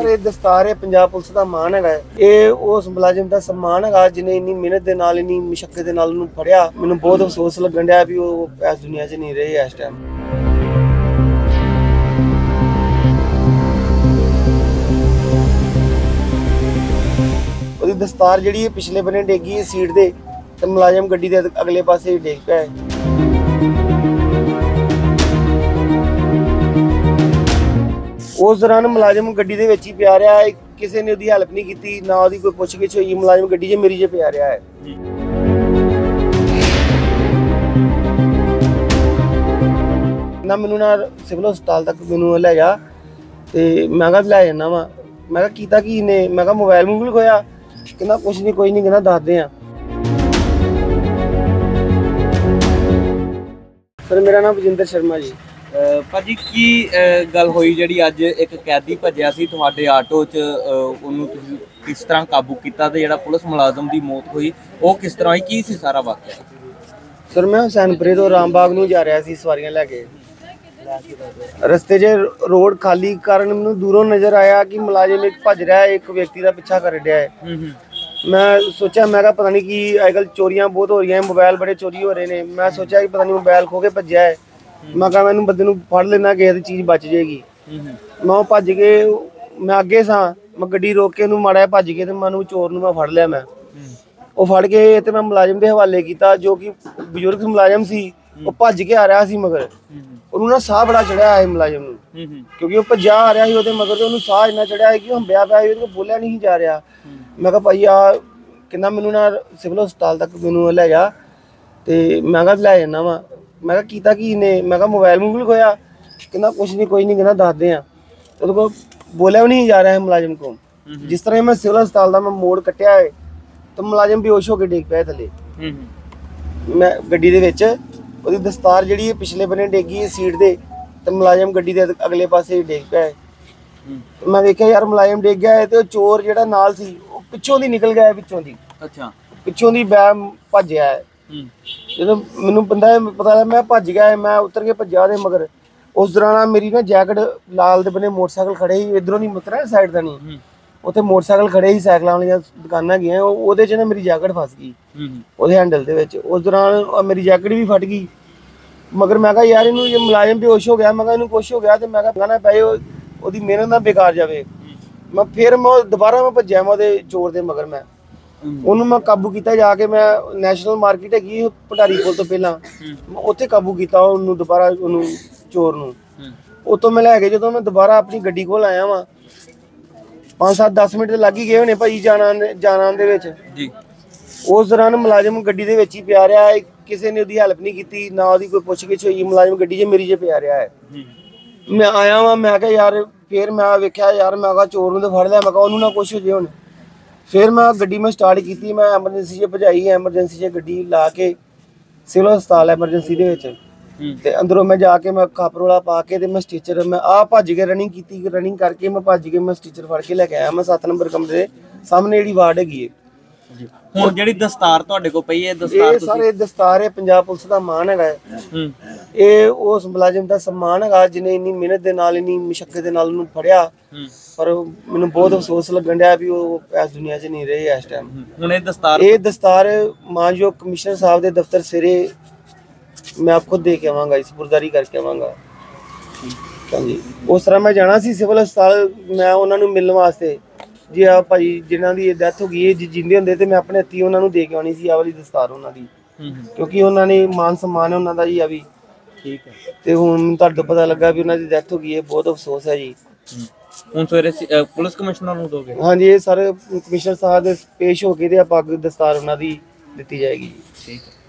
ਇਹ ਦਸਤਾਰ ਹੈ ਪੰਜਾਬ ਪੁਲਿਸ ਦਾ ਮਾਣ ਹੈਗਾ ਇਹ ਉਸ ਮੁਲਾਜ਼ਮ ਦਾ ਸਨਮਾਨ ਹੈਗਾ ਜਿਨੇ ਇੰਨੀ ਮਿਹਨਤ ਦੇ ਨਾਲ, ਇੰਨੀ ਮੁਸ਼ਕਲ ਦੇ ਨਾਲ ਉਹਨੂੰ ਫੜਿਆ। ਮੈਨੂੰ ਬਹੁਤ ਅਫਸੋਸ ਲੱਗਣ ਡਿਆ ਵੀ ਉਹ ਇਸ ਦੁਨੀਆ 'ਚ ਨਹੀਂ ਰਹੇ ਇਸ ਟਾਈਮ ਉਹਦੀ ਦਸਤਾਰ ਜਿਹੜੀ ਪਿਛਲੇ ਬੰਨੇ ਡੇਗੀ ਸੀਟ ਦੇ ਤੇ ਮੁਲਾਜ਼ਮ ਗੱਡੀ ਦੇ ਅਗਲੇ ਪਾਸੇ ਡੇਗ ਪਿਆ ਉਸ ਦੌਰਾਨ ਮੁਲਾਜ਼ਮ ਗੱਡੀ ਦੇ ਵਿੱਚ ਹੀ ਪਿਆ ਰਿਹਾ ਹੈ। ਕਿਸੇ ਨੇ ਉਹਦੀ ਹੈਲਪ ਨਹੀਂ ਕੀਤੀ, ਨਾ ਉਹਦੀ ਕੋਈ ਪੁੱਛਗਿੱਛ ਹੋਈ। ਮੁਲਾਜ਼ਮ ਗੱਡੀ 'ਚ ਮੇਰੀ 'ਚ ਪਿਆ ਰਿਹਾ ਹੈ। ਨਾ ਮੈਨੂੰ ਨਾ ਸਿਵਲ ਹਸਪਤਾਲ ਤੱਕ ਮੈਨੂੰ ਲੈ ਜਾ ਤੇ ਮੈਂ ਕਿਹਾ ਲੈ ਜਾਣਾ ਵਾ। ਮੈਂ ਕਿਹਾ ਕੀਤਾ ਕੀ ਨੇ ਮੈਂ ਕਿਹਾ ਮੋਬਾਈਲ ਮੂਬਲ ਖੋਇਆ। ਕਹਿੰਦਾ ਕੁਛ ਨਹੀਂ ਕੋਈ ਨਹੀਂ ਕਹਿੰਦਾ ਦੱਸਦੇ ਆ। ਸਰ ਮੇਰਾ ਨਾਮ ਬਜਿੰਦਰ ਸ਼ਰਮਾ ਜੀ। ਭਾਜੀ ਕੀ ਗੱਲ ਹੋਈ ਜਿਹੜੀ ਅੱਜ ਇੱਕ ਕੈਦੀ ਭੱਜਿਆ ਸੀ ਤੁਹਾਡੇ ਆਟੋ 'ਚ ਉਹਨੂੰ ਤੁਸੀਂ ਕਿਸ ਤਰ੍ਹਾਂ ਕਾਬੂ ਕੀਤਾ ਤੇ ਜਿਹੜਾ ਪੁਲਿਸ ਮੁਲਾਜ਼ਮ ਦੀ ਮੌਤ ਹੋਈ ਉਹ ਕਿਸ ਤਰ੍ਹਾਂ ਹੋਈ ਕੀ ਸੀ ਸਾਰਾ ਵਾਕਿਆ? ਸਰ ਮੈਂ ਹੁਸੈਨਪੁਰੇ ਤੋਂ ਰਾਮਬਾਗ ਨੂੰ ਜਾ ਰਿਹਾ ਸੀ ਸਵਾਰੀਆਂ ਲੈ ਕੇ। ਰਸਤੇ 'ਚ ਰੋਡ ਖਾਲੀ ਕਾਰਨ ਮੈਨੂੰ ਦੂਰੋਂ ਨਜ਼ਰ ਆਇਆ ਕਿ ਮੁਲਾਜ਼ਮ ਇੱਕ ਭੱਜ ਰਿਹਾ ਹੈ ਇੱਕ ਵਿਅਕਤੀ ਦਾ ਪਿੱਛਾ ਕਰ ਰਿਹਾ ਹੂੰ। ਮੈਂ ਸੋਚਿਆ ਮੈਂ ਕਿਹਾ ਪਤਾ ਨਹੀਂ ਕੀ ਅੱਜਕੱਲ ਚੋਰੀਆਂ ਬਹੁਤ ਹੋ ਰਹੀਆਂ ਮੋਬਾਈਲ ਬੜੇ ਚੋਰੀ ਹੋ ਰਹੇ ਨੇ। ਮੈਂ ਸੋਚਿਆ ਕਿ ਪਤਾ ਨਹੀਂ ਮੋਬਾਈਲ ਖੋ ਕੇ ਭੱਜਿਆ ਹੈ। ਮੈਂ ਕਿਹਾ ਮੈਨੂੰ ਬੰਦੇ ਨੂੰ ਫੜ ਲੈਣਾ ਕਿਸੇ ਦੀ ਚੀਜ਼ ਬਚ ਜਾਏਗੀ। ਮੈਂ ਉਹ ਭੱਜ ਕੇ ਮੈਂ ਅੱਗੇ ਸਾਂ ਮੈਂ ਗੱਡੀ ਰੋਕ ਕੇ ਉਹਨੂੰ ਮਾੜਾ ਭੱਜ ਕੇ ਤੇ ਮੈਂ ਉਹਨੂੰ ਚੋਰ ਨੂੰ ਮੈਂ ਫੜ ਲਿਆ ਮੈਂ। ਉਹ ਫੜ ਕੇ ਤੇ ਮੈਂ ਮੁਲਾਜ਼ਮ ਦੇ ਹਵਾਲੇ ਕੀਤਾ ਜੋ ਕਿ ਬਜ਼ੁਰਗ ਮੁਲਾਜ਼ਮ ਸੀ ਉਹ ਭੱਜ ਕੇ ਆ ਰਿਹਾ ਸੀ ਮਗਰ। ਉਹਨੂੰ ਨਾ ਸਾਹ ਬੜਾ ਚੜਿਆ ਹੈ ਮੁਲਾਜ਼ਮ ਨੂੰ। ਕਿਉਂਕਿ ਉਹ ਭੱਜਾ ਆ ਰਿਹਾ ਸੀ ਉਹਦੇ ਮਗਰ ਤੇ ਉਹਨੂੰ ਸਾਹ ਇੰਨਾ ਚੜਿਆ ਹੈ ਕਿ ਉਹ ਹੰਬਿਆ ਪਿਆ ਉਹਦੇ ਕੋਲ ਬੋਲਿਆ ਨਹੀਂ ਜਾ ਰਿਹਾ। ਮੈਂ ਕਿਹਾ ਭਾਈ ਆ ਕਹਿੰਦਾ ਮੈਨੂੰ ਨਾ ਸਿਵਲ ਹਸਪਤਾਲ ਤੱਕ ਮੈਨੂੰ ਲੈ ਜਾ ਤੇ ਮੈਂ ਕਿਹਾ ਲੈ ਜਾਣਾ ਵਾ। ਮੈਂ ਕਿਹਾ ਕੀਤਾ ਕੀ ਨੇ? ਮੈਂ ਕਿਹਾ ਮੋਬਾਈਲ ਮੂਬਲ ਖੋਇਆ। ਕਹਿੰਦਾ ਕੁਛ ਨਹੀਂ ਕੋਈ ਨਹੀਂ ਕਹਿੰਦਾ ਦੱਸਦੇ ਆ। ਉਹਦੇ ਕੋਲ ਬੋਲਿਆ ਵੀ ਨਹੀਂ ਜਾ ਰਿਹਾ ਹੈ ਮੁਲਾਜ਼ਮ ਕੋਲ। ਜਿਸ ਤਰ੍ਹਾਂ ਮੈਂ ਸਿਵਲ ਹਸਪਤਾਲ ਦਾ ਮੈਂ ਮੋੜ ਕੱਟਿਆ ਹੈ ਤਾਂ ਮੁਲਾਜ਼ਮ ਬੇਹੋਸ਼ ਹੋ ਕੇ ਡਿੱਗ ਪਿਆ ਥੱਲੇ। ਮੈਂ ਗੱਡੀ ਦੇ ਵਿੱਚ ਉਹਦੀ ਦਸਤਾਰ ਜਿਹੜੀ ਪਿਛਲੇ ਬੰਨੇ ਡੇਗੀ ਹੈ ਸੀਟ ਦੇ ਤੇ ਮੁਲਾਜ਼ਮ ਗੱਡੀ ਦੇ ਅਗਲੇ ਪਾਸੇ ਡਿੱਗ ਪਿਆ ਮੈਂ ਵੇਖਿਆ ਯਾਰ ਮੁਲਾਜ਼ਮ ਡਿੱਗ ਗਿਆ ਹੈ ਤੇ ਉਹ ਚੋਰ ਜਿਹੜਾ ਨਾਲ ਸੀ ਉਹ ਪਿੱਛੋਂ ਦੀ ਨਿਕਲ ਗਿਆ ਪਿੱਛੋਂ ਦੀ। ਅੱਛਾ। ਪਿੱਛੋਂ ਦੀ ਬੈ ਭੱਜਿਆ ਹੂੰ। ਜਦੋਂ ਮੈਨੂੰ ਬੰਦਾ ਪਤਾ ਲੱਗਾ ਮੈਂ ਭੱਜ ਗਿਆ ਹੈ, ਮੈਂ ਉਤਰ ਕੇ ਭੱਜਿਆ ਉਹਦੇ ਮਗਰ। ਉਸ ਦੌਰਾਨ ਮੇਰੀ ਨਾ ਜੈਕਟ ਲਾਲ ਦੇ ਬੰਨੇ ਮੋਟਰਸਾਈਕਲ ਖੜੇ ਸੀ ਇਧਰੋਂ ਨਹੀਂ ਮੁਤਰਿਆ ਸਾਈਡ ਦਾ ਨਹੀਂ। ਹੂੰ। ਉੱਥੇ ਮੋਟਰਸਾਈਕਲ ਖੜੇ ਸੀ ਸਾਈਕਲਾਂ ਵਾਲੀਆਂ ਦੁਕਾਨਾਂ ਗਈਆਂ ਉਹ- ਉਹਦੇ 'ਚ ਨਾ ਮੇਰੀ ਜੈਕਟ ਫਸ ਗਈ। ਹੂੰ ਹੂੰ। ਉਹਦੇ ਹੈਂਡਲ ਦੇ ਵਿੱਚ। ਉਸ ਦੌਰਾਨ ਮੇਰੀ ਜੈਕਟ ਵੀ ਫਟ ਗਈ। ਮਗਰ ਮੈਂ ਕਿਹਾ ਯਾਰ ਇਹਨੂੰ ਜੇ ਮੁਲਾਜ਼ਮ ਬੇਹੋਸ਼ ਹੋ ਗਿਆ ਮੈਂ ਕਿਹਾ ਇਹਨੂੰ ਕੁਛ ਹੋ ਗਿਆ ਤੇ ਮੈਂ ਕਿਹਾ ਗਾਣਾ ਪਏ ਉਹ- ਉਹਦੀ ਮਿਹਨਤ ਨਾ ਬੇਕਾਰ ਜਾਵੇ। ਮੈਂ ਫਿਰ ਮੈਂ ਦੁਬਾਰਾ ਮੈਂ ਭੱਜਿਆ ਮੈਂ ਉਹਦੇ ਚੋਰ ਦੇ ਮਗਰ ਮੈਂ। ਉਹਨੂੰ ਮੈਂ ਕਾਬੂ ਕੀਤਾ ਜਾ ਕੇ ਮੈਂ ਨੈਸ਼ਨਲ ਮਾਰਕੀਟ ਹੈਗੀ ਪਟਾਰੀ ਪੁਲ ਤੋਂ ਪਹਿਲਾਂ। ਮੈਂ ਉੱਥੇ ਕਾਬੂ ਕੀਤਾ ਉਹਨੂੰ ਦੁਬਾਰਾ ਉਹਨੂੰ ਚੋਰ ਨੂੰ। ਉਤੋਂ ਮੈਂ ਲੈ ਕੇ ਜਦੋਂ ਮੈਂ ਦੁਬਾਰਾ ਆਪਣੀ ਗੱਡੀ ਕੋਲ ਆਇਆ ਵਾਂ 5-7 10 ਮਿੰਟ ਲੱਗ ਹੀ ਗਏ ਹੋਣੇ ਭਾਈ ਜਾਣਾ ਜਾਣਾ ਦੇ ਵਿੱਚ। ਜੀ। ਉਸ ਦੌਰਾਨ ਮੁਲਾਜ਼ਮ ਗੱਡੀ ਦੇ ਵਿੱਚ ਹੀ ਪਿਆ ਰਿਹਾ ਹੈ ਕਿਸੇ ਨੇ ਉਹਦੀ ਹੈਲਪ ਨਹੀਂ ਕੀਤੀ ਨਾ ਉਹਦੀ ਕੋਈ ਪੁੱਛਗਿੱਛ ਹੋਈ ਮੁਲਾਜ਼ਮ ਗੱਡੀ 'ਚ ਮੇਰੀ 'ਚ ਪਿਆ ਰਿਹਾ ਹੈ। ਮੈਂ ਆਇਆ ਵਾਂ ਮੈਂ ਕਿਹਾ ਯਾਰ ਫੇਰ ਮੈਂ ਵੇਖਿਆ ਯਾਰ ਮੈਂ ਕਿਹਾ ਚੋਰ ਨੂੰ ਤੇ ਫੜ ਲਿਆ ਮੈਂ ਕਿਹਾ ਉਹਨੂੰ ਨਾ ਕੁਛ ਹੋ ਜੇ ਹੁਣ। ਫਿਰ ਮੈਂ ਗੱਡੀ ਮੈਂ ਸਟਾਰਟ ਕੀਤੀ ਮੈਂ ਐਮਰਜੈਂਸੀ 'ਚ ਭਜਾਈ ਐਮਰਜੈਂਸੀ 'ਚ ਗੱਡੀ ਲਾ ਕੇ ਸਿਵਲ ਹਸਪਤਾਲ ਐਮਰਜੈਂਸੀ ਦੇ ਵਿੱਚ। ਤੇ ਅੰਦਰੋਂ ਮੈਂ ਜਾ ਕੇ ਮੈਂ ਕਾਪਰੋਲਾ ਪਾ ਕੇ ਤੇ ਮੈਂ ਸਟੀਚਰ ਮੈਂ ਆ ਭੱਜ ਕੇ ਰਨਿੰਗ ਕੀਤੀ ਰਨਿੰਗ ਕਰਕੇ ਮੈਂ ਭੱਜ ਕੇ ਮੈਂ ਸਟੀਚਰ ਫੜ ਕੇ ਲੈ ਕੇ ਆਇਆ। ਮੈਂ 7 ਨੰਬਰ ਕਮਰੇ ਦੇ ਸਾਹਮਣੇ ਜਿਹੜੀ ਵਾਰਡ ਹੈਗੀ ਹੈ ਹੁਣ ਜਿਹੜੀ ਦਸਤਾਰ ਤੁਹਾਡੇ ਕੋਲ ਪਈ ਹੈ ਦਸਤਾਰ ਇਹ ਸਾਰੇ ਦਸਤਾਰ ਹੈ ਪੰਜਾਬ ਪੁਲਿਸ ਦਾ ਮਾਣ ਹੈਗਾ ਹੈ। ਇਹ ਉਸ ਮੁਲਾਜ਼ਮ ਦਾ ਸਨਮਾਨ ਹੈਗਾ ਜਿਨੇ ਇੰਨੀ ਮਿਹਨਤ ਦੇ ਨਾਲ ਇੰਨੀ ਮੁਸ਼ਕਲ ਦੇ ਨਾਲ ਉਹਨੂੰ ਫੜਿਆ। ਪਰ ਮੈਨੂੰ ਬਹੁਤ ਅਫਸੋਸ ਲੱਗਣ ਡਿਆ ਵੀ ਉਹ ਇਸ ਦੁਨੀਆ 'ਚ ਨਹੀਂ ਰਹੇ ਇਸ ਟਾਈਮ। ਹੁਣ ਇਹ ਦਸਤਾਰ ਇਹ ਦਸਤਾਰ ਮਾਨਯੋਗ ਕਮਿਸ਼ਨਰ ਸਾਹਿਬ ਦੇ ਦਫ਼ਤਰ ਸਿਰੇ ਮੈਂ ਆਪ ਖੁਦ ਦੇ ਕੇ ਆਵਾਂਗਾ ਇਸ ਸਪੁਰਦਾਰੀ ਕਰਕੇ ਆਵਾਂਗਾ। ਹਾਂਜੀ। ਉਸ ਤਰ੍ਹਾਂ ਮੈਂ ਜਾਣਾ ਸੀ ਸਿਵਲ ਹਸਪਤਾਲ ਮੈਂ ਉਹਨਾਂ ਨੂੰ ਮਿਲਣ ਵਾਸਤੇ। ਜੀ ਆ ਭਾਈ ਜਿਨ੍ਹਾਂ ਦੀ ਡੈਥ ਹੋ ਗਈ ਹੈ ਜੇ ਜਿੰਦੇ ਹੁੰਦੇ ਤੇ ਮੈਂ ਆਪਣੇ ਹੱਥੀਂ ਉਹਨਾਂ ਨੂੰ ਦੇ ਕੇ ਆਉਣੀ ਸੀ ਆ ਵਾਲੀ ਦਸਤਾਰ ਉਹਨਾਂ ਦੀ। ਕਿਉਂਕਿ ਉਹਨਾਂ ਨੇ ਮਾਨ ਸਨਮਾਨ ਹੈ ਉਹਨਾਂ ਦਾ ਜੀ ਆ ਵੀ। ਠੀਕ ਹੈ। ਤੇ ਹੁਣ ਮੈਨੂੰ ਤੁਹਾਡੇ ਤੋਂ ਪਤਾ ਲੱਗਾ ਵੀ ਉਹਨਾਂ ਦੀ ਡੈਥ ਹੋ ਗਈ ਹੈ ਬਹੁਤ ਅਫਸੋਸ ਹੈ ਜੀ। ਹੁਣ ਸਵੇਰੇ ਪੁਲਿਸ ਕਮਿਸ਼ਨਰ ਨੂੰ ਦੋਗੇ? ਹਾਂਜੀ ਇਹ ਸਾਰੇ ਕਮਿਸ਼ਨਰ ਸਾਹਿਬ ਦੇ ਪੇਸ਼ ਹੋ ਕੇ ਤੇ ਆਪਾਂ ਅੱਗੇ ਦਸਤਾਰ ਉਹਨਾਂ ਦੀ ਦਿੱਤੀ ਜਾਏਗੀ ਜੀ। ਠੀਕ ਹੈ।